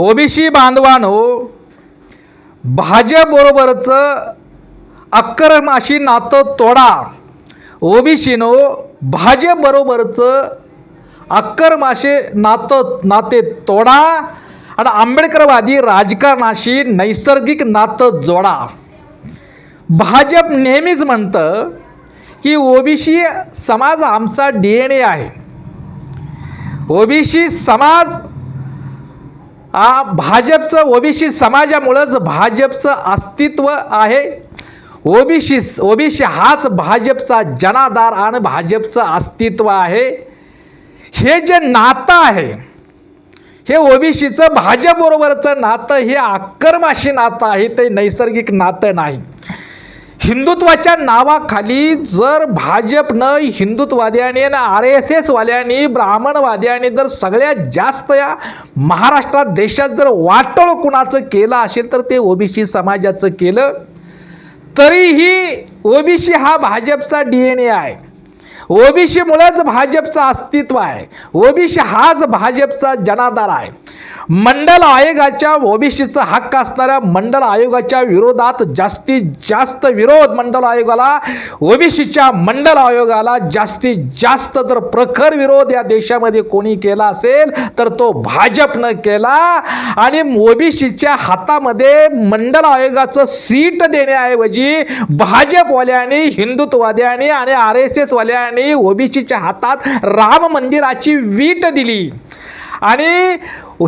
OBC बांधवानो भाजपबरोबरचं अक्रमाशी नातं तोडा. ओबीसीनो भाजपबरोबरचं अक्रमाशे नातं नाते तोडा. आणि आंबेडकरवादी राजकारणाशी नैसर्गिक नातं जोडा. भाजप नेहमीच म्हणतं की ओबीसी समाज आमचा डी एन ए आहे. ओबीसी समाज हा भाजपचं ओबीसी समाजामुळंच भाजपचं अस्तित्व आहे. ओबीसी ओबीसी हाच भाजपचा जनाधार आणि भाजपचं अस्तित्व आहे. हे जे नातं आहे हे ओबीसीचं भाजपबरोबरचं नातं हे आक्रमाशी नातं आहे ते नैसर्गिक नातं नाही. हिंदुत्वाच्या नावाखाली जर भाजपनं हिंदुत्ववाद्याने आणि आर एस एसवाल्यानी ब्राह्मणवाद्यांनी जर सगळ्यात जास्त या महाराष्ट्रात देशात जर वाटोळ कुणाचं केलं असेल तर ते ओबीसी समाजाचं केलं तरीही ओबीसी हा भाजपचा डी एन ए आहे. ओबीसीमुळेच भाजपचं अस्तित्व आहे. ओबीसी हाच भाजपचा जनाधार आहे. मंडल आयोगाच्या ओबीसीचा हक्क असणाऱ्या मंडल आयोगाच्या विरोधात जास्तीत जास्त विरोध मंडल आयोगाला ओबीसीच्या मंडल आयोगाला जास्तीत जास्त जर प्रखर विरोध या देशामध्ये कोणी केला असेल तर तो भाजपनं केला. आणि ओबीसीच्या हातामध्ये मंडल आयोगाचं सीट देण्याऐवजी भाजपवाल्यांनी हिंदुत्ववाद्यांनी आणि आर एस एसवाल्यांनी ओबीसीच्या हातात राम मंदिराची वीट दिली. आणि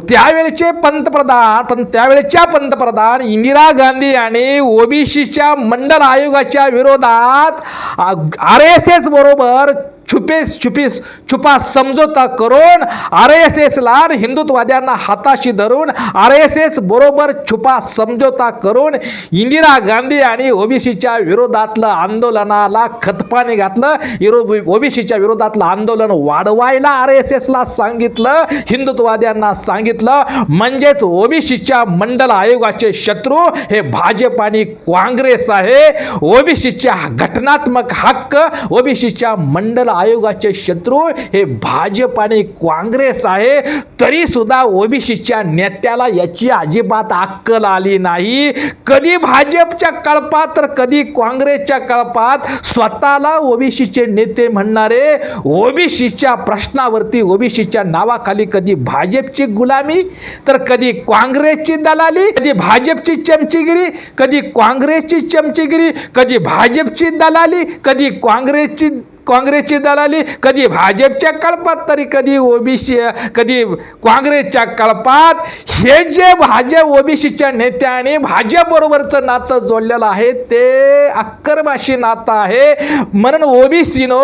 त्यावेळचे पंतप्रधान पण त्यावेळच्या पंतप्रधान इंदिरा गांधी यांनी ओबीसीच्या मंडल आयोगाच्या विरोधात आर एस एस बरोबर छुपेस छुपीस छुपा समझोता करून आर एस एसला हिंदुत्ववाद्यांना हाताशी धरून आर एस एस बरोबर छुपा समझोता करून इंदिरा गांधी आणि ओबीसीच्या विरोधातलं आंदोलनाला खतपाणी घातलं. ओबीसीच्या विरोधातलं आंदोलन वाढवायला आर एस एसला सांगितलं हिंदुत्ववाद्यांना सांगितलं. म्हणजेच ओबीसीच्या मंडल आयोगाचे शत्रू हे भाजप आणि काँग्रेस आहे. ओबीसीच्या घटनात्मक हक्क ओबीसीच्या मंडल आयोगाचे शत्रू हे भाजप आणि काँग्रेस आहे तरी सुद्धा ओबीसीच्या नेत्याला याची अजिबात अक्कल आली नाही. कधी भाजपच्या कळपात तर कधी काँग्रेसच्या कळपात स्वतःला ओबीसीचे नेते म्हणणारे ओबीसीच्या प्रश्नावरती ओबीसीच्या नावाखाली कधी भाजपची गुलामी तर कधी काँग्रेसची दलाली कधी भाजपची चमचीगिरी कधी काँग्रेसची चमचीगिरी कधी भाजपची दलाली कधी काँग्रेसची काँग्रेसची दलाली कधी भाजपच्या कळपात तरी कधी ओबीसी कधी काँग्रेसच्या कळपात. हे जे भाजप ओबीसीच्या नेत्याने भाजपबरोबरचं नातं जोडलेलं आहे ते अक्करमाशी नातं आहे. म्हणून ओबीसीनो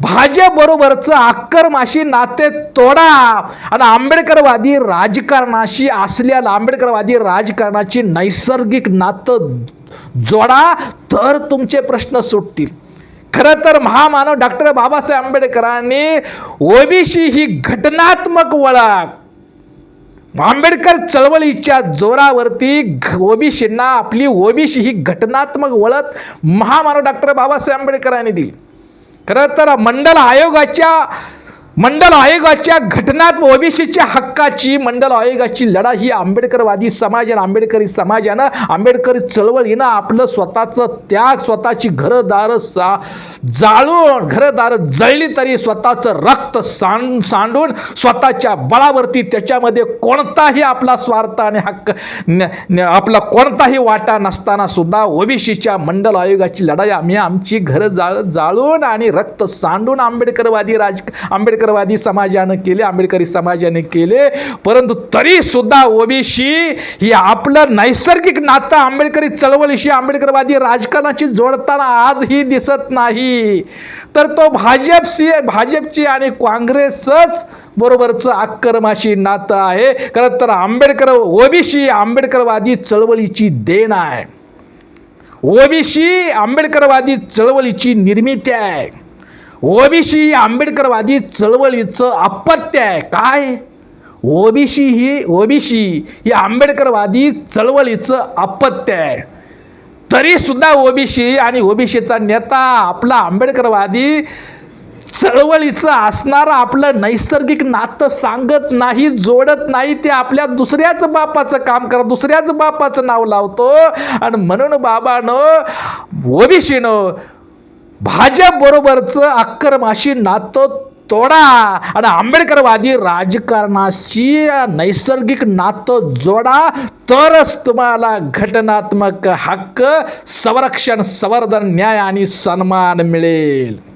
भाजपबरोबरचं आक्रमाशी नाते तोडा. आणि आंबेडकरवादी राजकारणाशी असलेल्या आंबेडकरवादी राजकारणाची नैसर्गिक नातं जोडा. तर तुमचे प्रश्न सुटतील. खरं तर महामानव डॉक्टर बाबासाहेब आंबेडकरांनी ओबीसी ही घटनात्मक वळख आंबेडकर चळवळीच्या जोरावरती ओबीसींना आपली ओबीसी ही घटनात्मक वळख महामानव डॉक्टर बाबासाहेब आंबेडकरांनी दिली. खरं तर मंडल आयोगाच्या मंडल आयोगाच्या घटनात ओबीसीच्या हक्काची मंडल आयोगाची लढा ही आंबेडकरवादी समाज आणि आंबेडकरी समाजानं आंबेडकरी चळवळीनं आपलं स्वतःचं त्याग स्वतःची घरदार सा जाळून घरदार जळली तरी स्वतःचं रक्त सांड सांडून स्वतःच्या बळावरती त्याच्यामध्ये कोणताही आपला स्वार्थ आणि हक्क न- आपला कोणताही वाटा नसताना सुद्धा ओबीसीच्या मंडल आयोगाची लढाई आम्ही आमची घरं जाळ जाळून आणि रक्त सांडून आंबेडकरवादी राज आंबेडकर आंबेडकरवादी समाजानं केले आंबेडकरी समाजाने केले परंतु तरी सुद्धा ओबीसी ही आपलं नैसर्गिक नातं आंबेडकरी चळवळीशी आंबेडकरवादी राजकारणाची जोडताना आजही दिसत नाही. तर तो भाजपशी भाजपची आणि काँग्रेसच बरोबरचं आक्रमाशी नातं आहे. खरं तर आंबेडकर ओबीसी आंबेडकरवादी चळवळीची देण आहे. ओबीसी आंबेडकरवादी चळवळीची निर्मिती आहे. ओबीसी आंबेडकरवादी चळवळीचं अपत्य आहे. काय? ओबीसी ही ओबीसी ही आंबेडकरवादी चळवळीचं अपत्य आहे. तरीसुद्धा ओबीसी आणि ओबीसीचा नेता आपला आंबेडकरवादी चळवळीचं असणारं आपलं नैसर्गिक नातं सांगत नाही जोडत नाही ते आपल्या दुसऱ्याच बापाचं काम करा दुसऱ्याच बापाचं नाव लावतो. आणि म्हणून बाबानं ओबीसीनं भाजप बरोबरचं अक्करमाशी नातं तोडा. आणि आंबेडकरवादी राजकारणाशी नैसर्गिक नातं जोडा. तरच तुम्हाला घटनात्मक हक्क संरक्षण संवर्धन न्याय आणि सन्मान मिळेल.